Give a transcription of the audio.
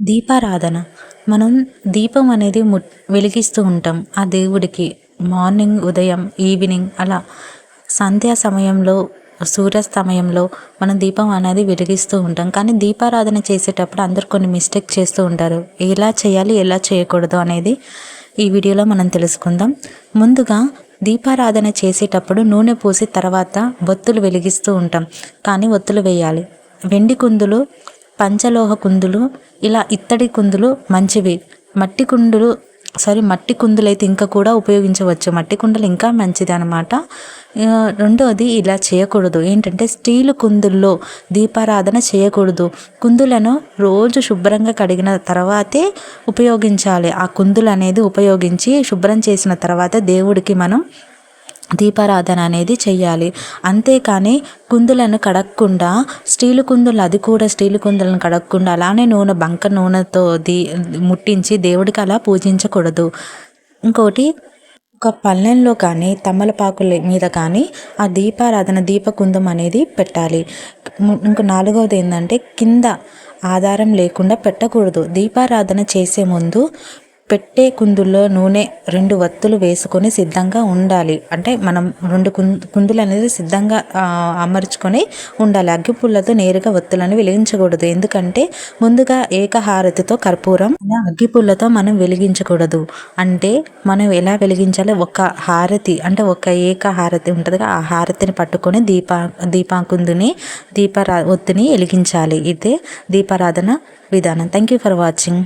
దీపారాధన. మనం దీపం అనేది ము వెలిగిస్తూ ఉంటాం. ఆ దేవుడికి మార్నింగ్ ఉదయం ఈవినింగ్ అలా సంధ్యా సమయంలో సూర్యాస్తమయంలో మనం దీపం అనేది వెలిగిస్తూ ఉంటాం. కానీ దీపారాధన చేసేటప్పుడు అందరు కొన్ని మిస్టేక్ చేస్తూ ఉంటారు. ఎలా చేయాలి ఎలా చేయకూడదు అనేది ఈ వీడియోలో మనం తెలుసుకుందాం. ముందుగా దీపారాధన చేసేటప్పుడు నూనె పోసి తర్వాత ఒత్తులు వెలిగిస్తూ ఉంటాం. కానీ ఒత్తులు వేయాలి. వెండి కుందులు పంచలోహ కుందులు ఇలా ఇత్తడి కుందులు మంచివి. మట్టి కుందులు సారీ మట్టి కుందులు అయితే ఇంకా కూడా ఉపయోగించవచ్చు. మట్టి కుండలు ఇంకా మంచిది అనమాట రెండోది ఇలా చేయకూడదు. ఏంటంటే స్టీల్ కుందుల్లో దీపారాధన చేయకూడదు. కుందులను రోజు శుభ్రంగా కడిగిన తర్వాతే ఉపయోగించాలి. ఆ కుందులు అనేది ఉపయోగించి శుభ్రం చేసిన తర్వాత దేవుడికి మనం దీపారాధన అనేది చెయ్యాలి. అంతేకాని కుందులను కడగకుండా స్టీలు కుందులు అది కూడా స్టీలు కుందులను కడగకుండా అలానే నూనె బంక నూనెతో దీ ముట్టించి దేవుడికి అలా పూజించకూడదు. ఇంకోటి ఒక పల్లెంలో కానీ తమలపాకుల మీద కానీ ఆ దీపారాధన దీపకుందం అనేది పెట్టాలి. ఇంక నాలుగవది ఏంటంటే కింద ఆధారం లేకుండా పెట్టకూడదు. దీపారాధన చేసే ముందు పెట్టే కుందుల్లో నూనె రెండు వత్తులు వేసుకొని సిద్ధంగా ఉండాలి. అంటే మనం రెండు కుందులు అనేది సిద్ధంగా అమర్చుకొని ఉండాలి. అగ్గిపుల్లతో నేరుగా వత్తులను వెలిగించకూడదు. ఎందుకంటే ముందుగా ఏకహారతితో కర్పూరం అగ్గిపుల్లతో మనం వెలిగించకూడదు. అంటే మనం ఎలా వెలిగించాలి? ఒక హారతి అంటే ఒక ఏకహారతి ఉంటుంది ఆ హారతిని పట్టుకొని దీపా దీపాకుందుని దీపారా ఒత్తిని వెలిగించాలి. ఇదే దీపారాధన విధానం. Thank you for watching